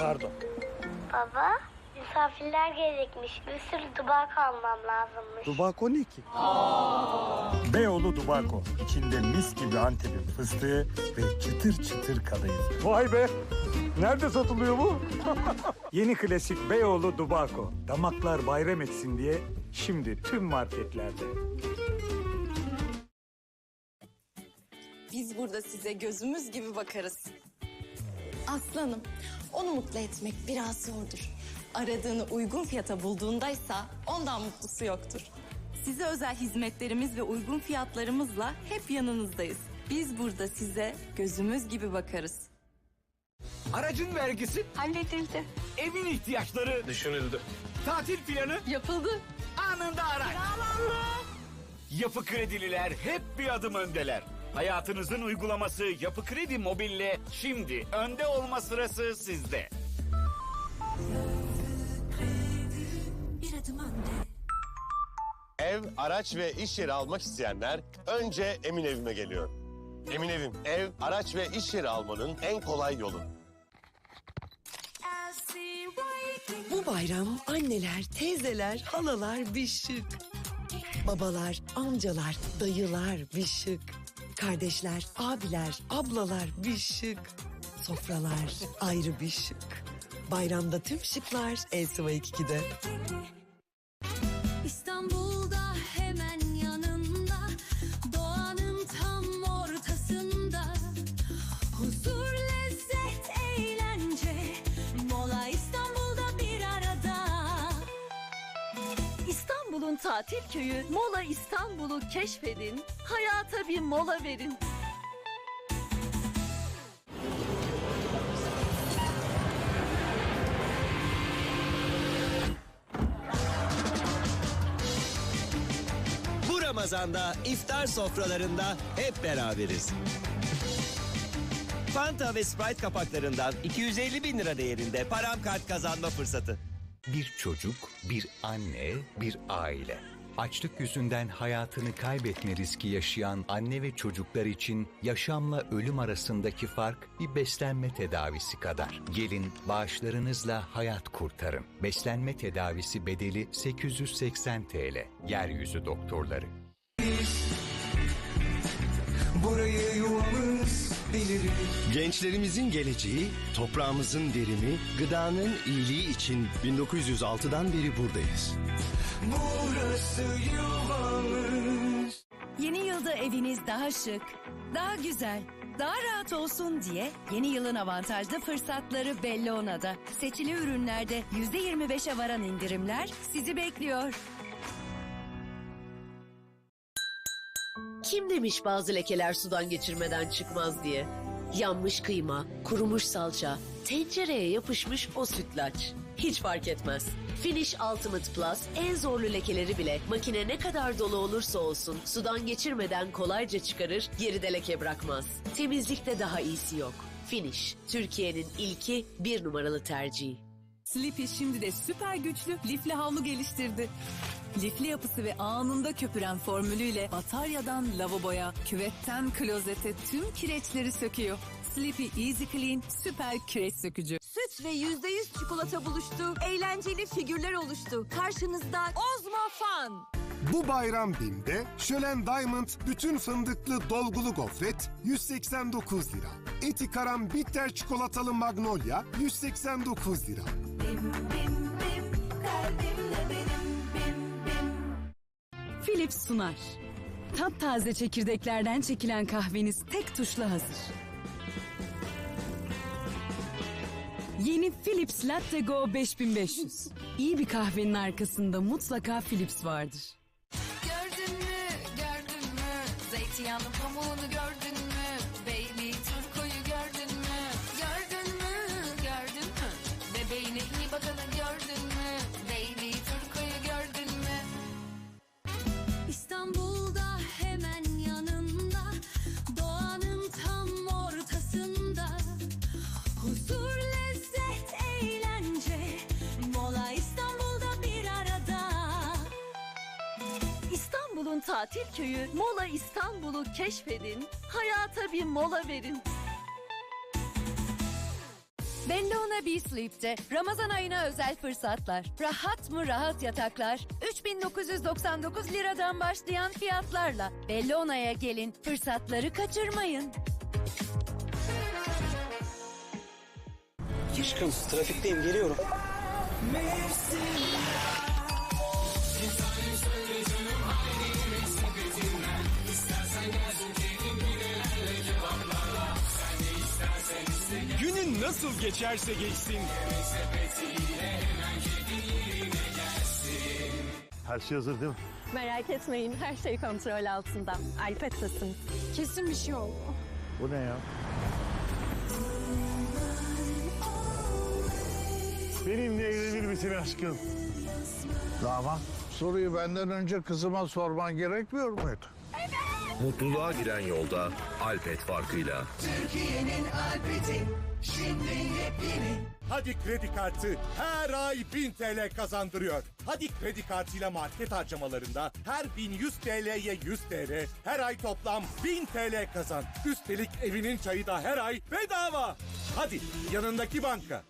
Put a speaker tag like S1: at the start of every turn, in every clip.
S1: Pardon.
S2: Baba, misafirler gelecekmiş. Bir sürü dubak almam lazımmış.
S1: Dubako ne ki?
S3: Beyoğlu Dubako. İçinde mis gibi Antep'in fıstığı ve çıtır çıtır kadayıf. Vay be! Nerede satılıyor bu? Yeni klasik Beyoğlu Dubako. Damaklar bayram etsin diye şimdi tüm marketlerde.
S4: Biz burada size gözümüz gibi bakarız. Aslanım, onu mutlu etmek biraz zordur. Aradığını uygun fiyata bulduğundaysa ondan mutlusu yoktur. Size özel hizmetlerimiz ve uygun fiyatlarımızla hep yanınızdayız. Biz burada size gözümüz gibi bakarız.
S5: Aracın vergisi,
S4: Halledildi.
S5: evin ihtiyaçları,
S1: Düşünüldü.
S5: tatil planı
S4: Yapıldı.
S5: anında araç. Yapı Kredililer hep bir adım öndeler. Hayatınızın uygulaması Yapı Kredi Mobil'le şimdi önde olma sırası sizde.
S6: Ev, araç ve iş yeri almak isteyenler önce Emin Evim'e geliyor. Emin Evim, ev, araç ve iş yeri almanın en kolay yolu.
S7: Bu bayram anneler, teyzeler, halalar bir şık. Babalar, amcalar, dayılar bir şık. Kardeşler, abiler, ablalar bir şık. Sofralar ayrı bir şık. Bayramda tüm şıklar Elsiva 2'de.
S8: Tatil köyü Mola İstanbul'u keşfedin, hayata bir mola verin.
S9: Bu Ramazan'da iftar sofralarında hep beraberiz. Fanta ve Sprite kapaklarından 250 bin lira değerinde param kart kazanma fırsatı.
S10: Bir çocuk, bir anne, bir aile. Açlık yüzünden hayatını kaybetme riski yaşayan anne ve çocuklar için yaşamla ölüm arasındaki fark bir beslenme tedavisi kadar. Gelin bağışlarınızla hayat kurtarın. Beslenme tedavisi bedeli 880 TL. Yeryüzü doktorları.
S5: Burayı yuvamız biliriz.
S9: Gençlerimizin geleceği, toprağımızın verimi, gıdanın iyiliği için 1906'dan beri buradayız.
S5: Burası yuvamız.
S8: Yeni yılda eviniz daha şık, daha güzel, daha rahat olsun diye yeni yılın avantajlı fırsatları Bellona'da. Seçili ürünlerde %25'e varan indirimler sizi bekliyor.
S7: Kim demiş bazı lekeler sudan geçirmeden çıkmaz diye? Yanmış kıyma, kurumuş salça, tencereye yapışmış o sütlaç. Hiç fark etmez. Finish Ultimate Plus en zorlu lekeleri bile makine ne kadar dolu olursa olsun sudan geçirmeden kolayca çıkarır, geride leke bırakmaz. Temizlikte daha iyisi yok. Finish, Türkiye'nin ilki bir numaralı tercihi.
S4: Sleepy şimdi de süper güçlü lifli havlu geliştirdi. Lifli yapısı ve anında köpüren formülüyle bataryadan lavaboya, küvetten klozete tüm kireçleri söküyor. Sleepy Easy Clean süper kireç sökücü.
S8: Süt ve %100 çikolata buluştu, eğlenceli figürler oluştu. Karşınızda Ozmo Fan.
S11: Bu bayram BİM'de Şölen Diamond bütün fındıklı dolgulu gofret 189 lira. Eti karam bitter çikolatalı magnolia 189 lira.
S8: Philips sunar. Taptaze çekirdeklerden çekilen kahveniz tek tuşla hazır. Yeni Philips Latte Go 5500. İyi bir kahvenin arkasında mutlaka Philips vardır.
S12: Gördün mü, gördün mü Zeytinyağlı pamuğunu
S8: tatil köyü Mola İstanbul'u keşfedin, hayata bir mola verin. Bellona Bee Sleep'te Ramazan ayına özel fırsatlar. Rahat mı rahat yataklar? 3999 liradan başlayan fiyatlarla. Bellona'ya gelin, fırsatları kaçırmayın.
S1: Aşkım trafikteyim geliyorum.
S13: Nasıl geçerse geçsin.
S14: Her şey hazır değil mi?
S15: Merak etmeyin her şey kontrol altında. Alpet'tesin. Kesin bir şey oldu.
S14: Bu ne ya? Benimle evlenir misin aşkım?
S16: Damat soruyu benden önce kızıma sorman gerekmiyor muydu?
S17: Mutluluğa giden yolda Alpet farkıyla.
S18: Türkiye'nin Alpeti şimdi yepyeni.
S19: Hadi kredi kartı her ay 1000 TL kazandırıyor. Hadi kredi kartıyla market harcamalarında her 1100 TL'ye 100 TL, her ay toplam 1000 TL kazan. Üstelik evinin çayı da her ay bedava. Hadi yanındaki banka.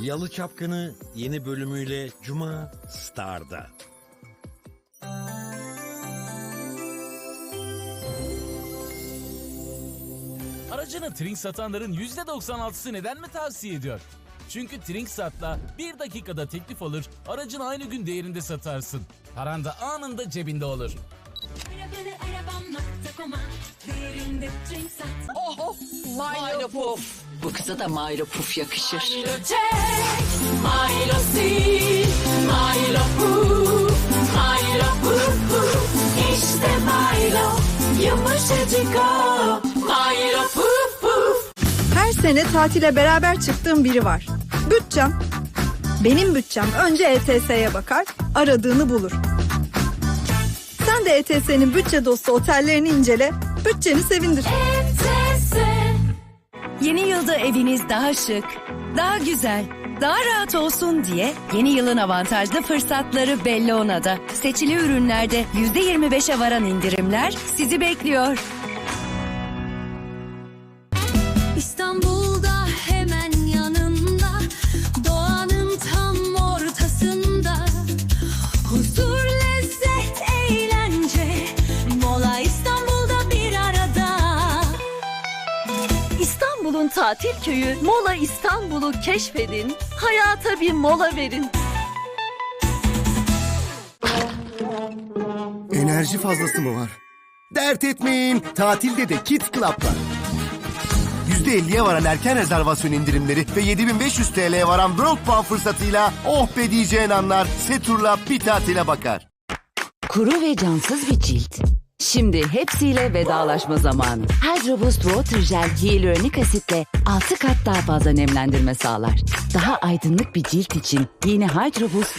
S9: Yalı Çapkını yeni bölümüyle Cuma Star'da.
S20: Aracını Trink satanların %96'sı neden mi tavsiye ediyor? Çünkü Trinksat'la bir dakikada teklif alır, aracını aynı gün değerinde satarsın. Paran da anında cebinde olur.
S12: Oh oh. Milo Puff.
S7: Bu kıza da Mayra Puf yakışır.
S12: Milo Jack. Milo Sil. Milo Puff. Milo Puff Puff. İşte Milo. Yumuşacık o.
S21: sene tatile beraber çıktığım biri var. Bütçem. Benim bütçem önce ETS'ye bakar, aradığını bulur. Sen de ETS'nin bütçe dostu otellerini incele, bütçeni sevindir.
S8: Yeni yılda eviniz daha şık, daha güzel, daha rahat olsun diye yeni yılın avantajlı fırsatları Bellona'da. Seçili ürünlerde %25'e varan indirimler sizi bekliyor.
S22: Tatil köyü Mola İstanbul'u keşfedin. Hayata bir mola verin.
S23: Enerji fazlası mı var? Dert etmeyin, tatilde de Kids Club var. %50'ye varan erken rezervasyon indirimleri ve 7500 TL'ye varan World Power fırsatıyla oh be diyeceğin anlar Setur'la bir tatile bakar.
S24: Kuru ve cansız bir cilt. Şimdi hepsiyle vedalaşma zamanı. Hydro Boost Water Gel hyaluronik asitle 6 kat daha fazla nemlendirme sağlar. Daha aydınlık bir cilt için yeni Hydro Boost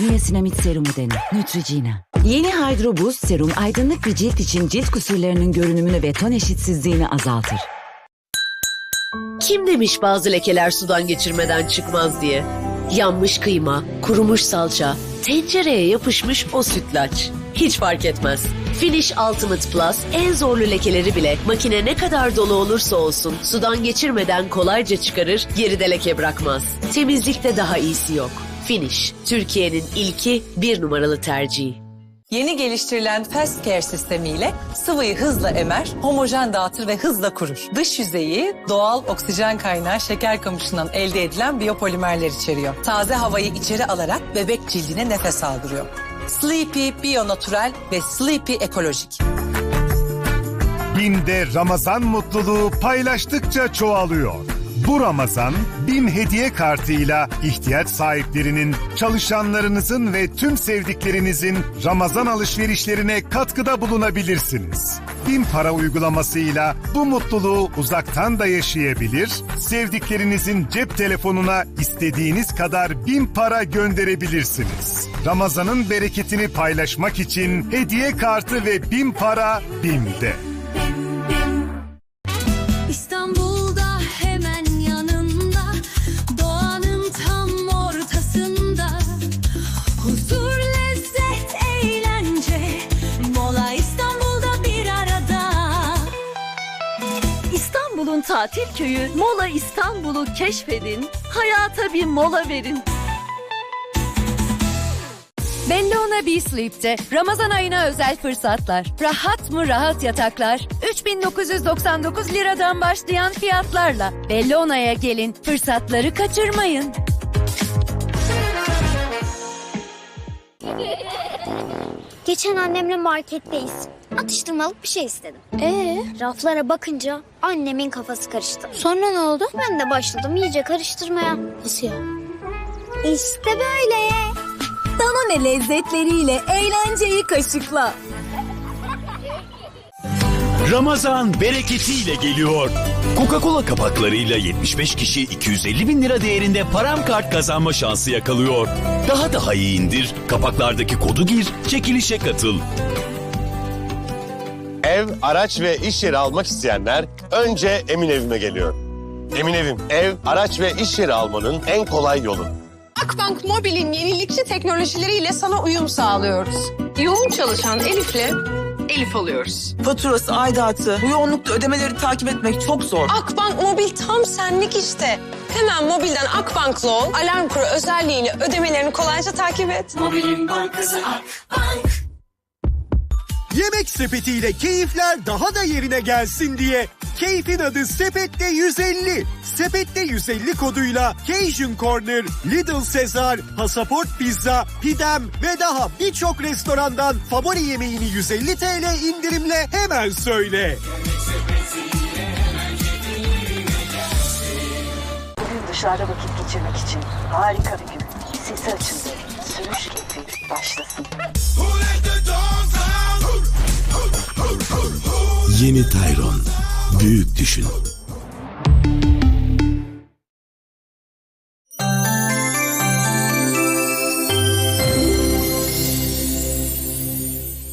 S24: Serumu dene. Neutrogena. Yeni Hydro Boost Serum aydınlık bir cilt için cilt kusurlarının görünümünü ve ton eşitsizliğini azaltır.
S7: Kim demiş bazı lekeler sudan geçirmeden çıkmaz diye? Yanmış kıyma, kurumuş salça, tencereye yapışmış o sütlaç. Hiç fark etmez. Finish Ultimate Plus en zorlu lekeleri bile makine ne kadar dolu olursa olsun sudan geçirmeden kolayca çıkarır, geride leke bırakmaz. Temizlikte daha iyisi yok. Finish, Türkiye'nin ilki bir numaralı tercihi.
S25: Yeni geliştirilen Fast Care sistemiyle sıvıyı hızla emer, homojen dağıtır ve hızla kurur. Dış yüzeyi doğal oksijen kaynağı şeker kamışından elde edilen biyopolimerler içeriyor. Taze havayı içeri alarak bebek cildine nefes aldırıyor. Sleepy Bio Natural ve Sleepy Ekolojik.
S11: BİM'de Ramazan mutluluğu paylaştıkça çoğalıyor. Bu Ramazan BİM hediye kartıyla ihtiyaç sahiplerinin, çalışanlarınızın ve tüm sevdiklerinizin Ramazan alışverişlerine katkıda bulunabilirsiniz. BİM para uygulamasıyla bu mutluluğu uzaktan da yaşayabilir, sevdiklerinizin cep telefonuna istediğiniz kadar BİM para gönderebilirsiniz. Ramazan'ın bereketini paylaşmak için hediye kartı ve bin para BİM'de.
S12: İstanbul'da hemen yanında doğanın tam ortasında. Huzur lezzet eğlence mola İstanbul'da bir arada.
S22: İstanbul'un tatil köyü Mola İstanbul'u keşfedin hayata bir mola verin.
S8: Bellona Bee Sleep'te Ramazan ayına özel fırsatlar. Rahat mı rahat yataklar? 3999 liradan başlayan fiyatlarla. Bellona'ya gelin, fırsatları kaçırmayın.
S1: Geçen annemle marketteyiz. Atıştırmalık bir şey istedim. Ee, raflara bakınca annemin kafası karıştı. Sonra ne oldu? Ben de başladım iyice karıştırmaya. Nasıl ya? İşte böyle.
S26: Danone lezzetleriyle eğlenceyi kaşıkla.
S27: Ramazan bereketiyle geliyor. Coca-Cola kapaklarıyla 75 kişi 250 bin lira değerinde param kart kazanma şansı yakalıyor. Daha daha iyi indir, kapaklardaki kodu gir, çekilişe katıl.
S28: Ev, araç ve iş yeri almak isteyenler önce Emin Evim'e geliyor. Emin Evim, ev, araç ve iş yeri almanın en kolay yolu.
S29: Akbank Mobil'in yenilikçi teknolojileriyle sana uyum sağlıyoruz. Yoğun çalışan Elif'le Elif oluyoruz.
S30: Faturası, aidatı, bu yoğunlukta ödemeleri takip etmek çok zor.
S29: Akbank Mobil tam senlik işte. Hemen mobilden Akbank'la ol, alarm kuru özelliğiyle ödemelerini kolayca takip et.
S18: Mobilin bankası Akbank.
S13: Yemek sepetiyle keyifler daha da yerine gelsin diye Keyfin adı Sepette 150. Sepette 150 koduyla Cajun Corner, Little Caesar, Pasaport Pizza, Pidem ve daha birçok restorandan favori yemeğini 150 TL indirimle hemen söyle.
S31: Bugün dışarıda vakit geçirmek için harika bir gün. Sesi açın. Sürüş keyfi başlasın.
S27: Yeni Tayron. Büyük düşün.